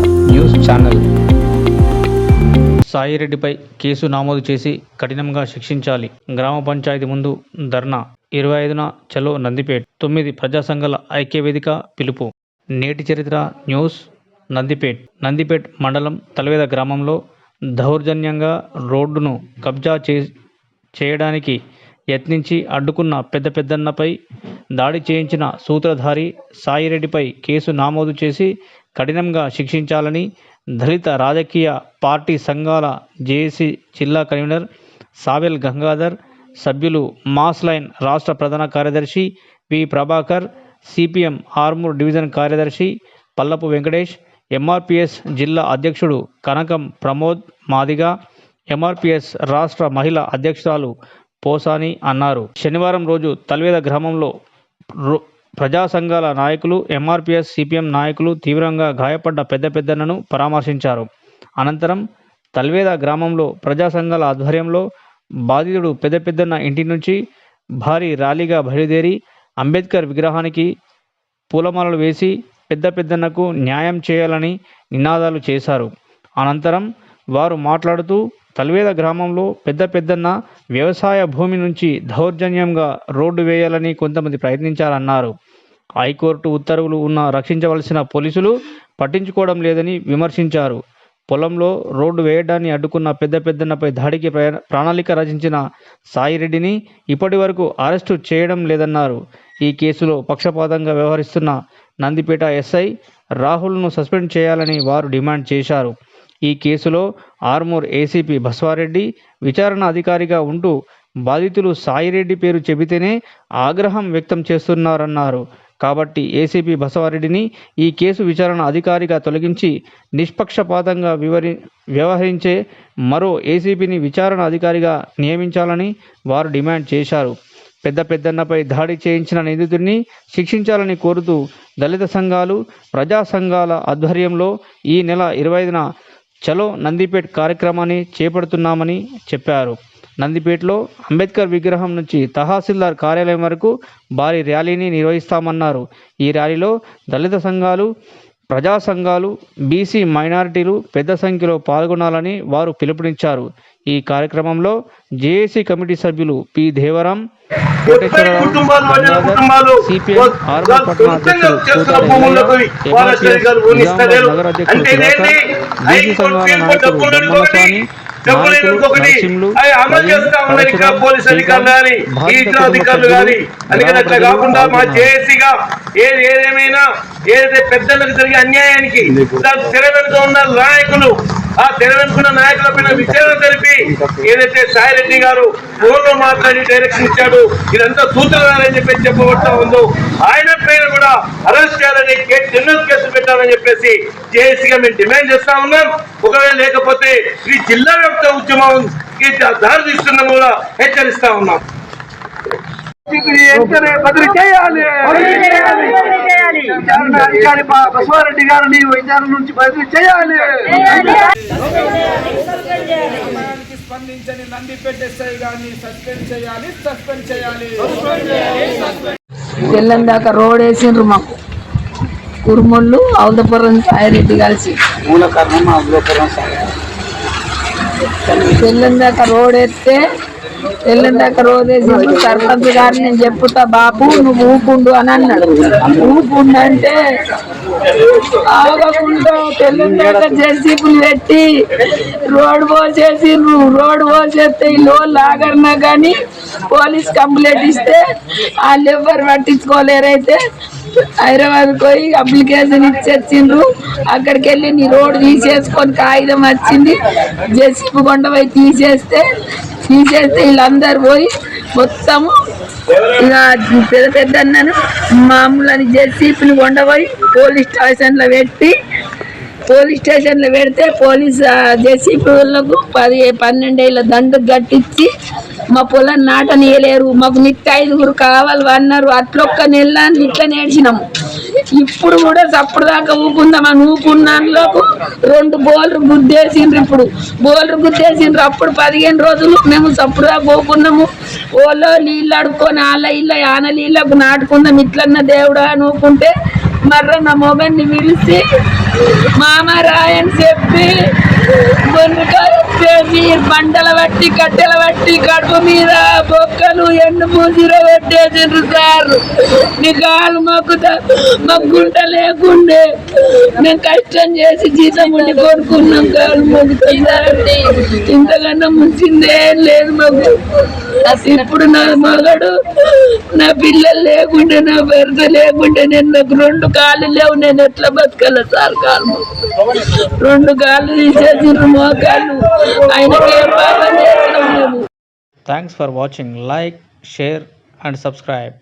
News channel. సాయిరెడ్డిపై case నమోదు చేసి కఠినంగా శిక్షించాలి. గ్రామ పంచాయతీ ముందు ధర్నా. ఇరవై ఐదున చలో నందిపేట్. తొమ్మిది ప్రజా సంఘాల ఐక్య వేదిక పిలుపు. నేటి చరిత్ర న్యూస్ నందిపేట్. నందిపేట్ మండలం తలవేద గ్రామంలో దౌర్జన్యంగా రోడ్డును కబ్జా చే చేయడానికి యత్నించి అడ్డుకున్న పెద్ద పెద్దన్నపై దాడి చేయించిన సూత్రధారి సాయిరెడ్డిపై కేసు నమోదు చేసి కఠినంగా శిక్షించాలని దళిత రాజకీయ పార్టీ సంఘాల జేఏసీ జిల్లా కన్వీనర్ సావెల్ గంగాధర్ సభ్యులు మాస్ లైన్ రాష్ట్ర ప్రధాన కార్యదర్శి V Prabhakar CPM Armoor division కార్యదర్శి పల్లపు వెంకటేష్ ఎంఆర్పిఎస్ జిల్లా అధ్యక్షుడు కనకం ప్రమోద్ మాదిగా ఎంఆర్పిఎస్ రాష్ట్ర మహిళా అధ్యక్షురాలు పోసాని అన్నారు. శనివారం రోజు తల్వేద గ్రామంలో ప్రజా సంఘాల నాయకులు ఎంఆర్పిఎస్ సిపిఎం నాయకులు తీవ్రంగా గాయపడ్డ పెద్ద పెద్దన్నను పరామర్శించారు. అనంతరం తల్వేద గ్రామంలో ప్రజా సంఘాల ఆధ్వర్యంలో బాధితుడు పెద్ద పెద్దన్న ఇంటి నుంచి భారీ ర్యాలీగా బయలుదేరి అంబేద్కర్ విగ్రహానికి పూలమాలలు వేసి పెద్ద పెద్దన్నకు న్యాయం చేయాలని నినాదాలు చేశారు. అనంతరం వారు మాట్లాడుతూ తల్వేద గ్రామంలో పెద్ద పెద్దన్న వ్యవసాయ భూమి నుంచి దౌర్జన్యంగా రోడ్డు వేయాలని కొంతమంది ప్రయత్నించారన్నారు. హైకోర్టు ఉత్తర్వులు ఉన్న రక్షించవలసిన పోలీసులు పట్టించుకోవడం లేదని విమర్శించారు. పొలంలో రోడ్డు వేయడాన్ని అడ్డుకున్న పెద్ద పెద్దన్నపై దాడికి ప్రణాళిక రచించిన సాయిరెడ్డిని ఇప్పటి వరకు అరెస్టు చేయడం లేదన్నారు. ఈ కేసులో పక్షపాతంగా వ్యవహరిస్తున్న నందిపేట ఎస్ఐ రాహుల్ను సస్పెండ్ చేయాలని వారు డిమాండ్ చేశారు. ఈ కేసులో ఆర్మూర్ ఏసీపీ బస్వారెడ్డి విచారణ అధికారిగా ఉంటూ బాధితులు సాయిరెడ్డి పేరు చెబితేనే ఆగ్రహం వ్యక్తం చేస్తున్నారన్నారు. కాబట్టి ఏసీపీ బసవారెడ్డిని ఈ కేసు విచారణ అధికారిగా తొలగించి నిష్పక్షపాతంగా వివరి వ్యవహరించే మరో ఏసీపీని విచారణ అధికారిగా నియమించాలని వారు డిమాండ్ చేశారు. పెద్ద పెద్దన్నపై దాడి చేయించిన నిందితుడిని శిక్షించాలని కోరుతూ దళిత సంఘాలు ప్రజా సంఘాల ఆధ్వర్యంలో ఈ నెల ఇరవై ఐదున చలో నందిపేట్ కార్యక్రమాన్ని చేపడుతున్నామని చెప్పారు. నందిపేటలో అంబేద్కర్ విగ్రహం నుంచి తహసీల్దార్ కార్యాలయం వరకు భారీ ర్యాలీని నిర్వహిస్తామన్నారు. ఈ ర్యాలీలో దళిత సంఘాలు ప్రజా సంఘాలు బీసీ మైనారిటీలు పెద్ద సంఖ్యలో పాల్గొనాలని వారు పిలుపునిచ్చారు. ఈ కార్యక్రమంలో జేఏసీ కమిటీ సభ్యులు పి దేవరాం అధికారులు కానీ అందుకని అట్లా కాకుండా మా. జేఏసీగా ఏది ఏదేమైనా ఏదైతే పెద్దలకు జరిగే అన్యాయానికి దానికి తెర వెనుక ఉన్న నాయకులు ఆ తెర వెనుకున్న నాయకుల పైన విచారణ జరిపి ఏదైతే సాయిరెడ్డి గారు ఫోన్లో మాట్లాడి డైరెక్షన్ ఇచ్చాడు ఇదంతా సూత్రధారని చెప్పి చెప్పబడతా ఉందో ఆయన పైన కూడా అరెస్ట్ చేయాలని కేసు క్రిమినల్ కేసు పెట్టాలని చెప్పేసి జేఏసీగా మేము డిమాండ్ చేస్తా ఉన్నాం. ఒకవేళ లేకపోతే ఈ జిల్లా వ్యాప్త ఉద్యమం దారి తీస్తుందని కూడా హెచ్చరిస్తా ఉన్నాం. చేయాలి. అధికారి బసవారెడ్డి గారిని విచారణ నుంచి బదిలీ చేయాలి. స్పందించని నందిపేట ఎస్ఐ గారిని సస్పెండ్ చేయాలి సస్పెండ్ చేయాలి. తెల్లని దాకా రోడ్ వేసిండ్రు మాకు. కురుమొళ్ళు ఔదపురం సాయిరెడ్డి కలిసి. మూల కారణం ఔదపురం తెల్లని దాకా రోడ్ వేస్తే తెల్లని రోజేసి సర్పంచ్ గారు నేను చెప్పుతా బాపు నువ్వు ఊపుండు అని అన్నాడు. ఊపుండు అంటే ఆగకుండా తెల్లని దాకా పెట్టి రోడ్ పోసేసిండ్రు రోడ్ పోసేస్తే ఈ లోన్ లాగన్నా కానీ పోలీస్ కంప్లైంట్ ఇస్తే వాళ్ళు ఎవ్వరు పట్టించుకోలేరైతే హైదరాబాద్ పోయి అప్లికేషన్ ఇచ్చేసిండ్రు. అక్కడికి వెళ్ళి నీ రోడ్డు తీసేసుకొని కాగితం వచ్చింది. జెసిపు కొండ పోయి తీసేస్తే తీసేస్తే వీళ్ళందరూ పోయి మొత్తము ఇక పెద్ద పెద్ద అన్నను మామూలు జెసిపిని కొండపోయి పోలీస్ స్టేషన్లో పెట్టి పోలీస్ స్టేషన్లో పెడితే పోలీస్ జేసీపీ వాళ్ళకు పది పన్నెండేళ్ళ దండు కట్టించి మా పొలం నాటనీయలేరు. మాకు నిత్య ఐదుగురు కావాలి అన్నారు. అట్లొక్క నెల అని ఇట్లా నేడిచినాము ఇప్పుడు కూడా చప్పుడు దాకా ఊకుందామని ఊకున్నాలోపు రెండు బోల్లు గుద్దేసిండ్రు ఇప్పుడు. బోల్లు గుద్దేసిండ్రు అప్పుడు పదిహేను రోజులు మేము చప్పుడు దాకా ఊకున్నాము ఓలో నీళ్ళు అడుక్కొని వాళ్ళ ఇళ్ళ ఆన నీళ్ళకు నాటుకుందాం ఇట్లన్న దేవుడా అని ఊకుంటే మర్ర నా మొగన్ని పిలిచి మామ రాయని చెప్పి బొండుకాయ వచ్చేసి బండల బట్టి కట్టెల బట్టి కడుపు మీద బొక్కలు ఎండు మూసిర పెట్టేసిండ్రు సార్. నీ కాలు మొక్కుతా మాకు గుంట లేకుండే మేము కష్టం చేసి జీతం ఉండి కొనుక్కున్నాం కాలు మొక్కుతా. సార్ ఇంతకన్నా ముంచిందే లేదు మాకు. ఇప్పుడు నా మగడు నా పిల్లలు లేకుంటే నా భర్త లేకుంటే నేను నాకు రెండు కాళ్ళు లేవు నేను ఎట్లా బతకాల సార్ కాలు రెండు కాళ్ళు తీసేసిండ్రు మోకాళ్ళు ఆయనకి ఏం పాపం thanks for watching like share and subscribe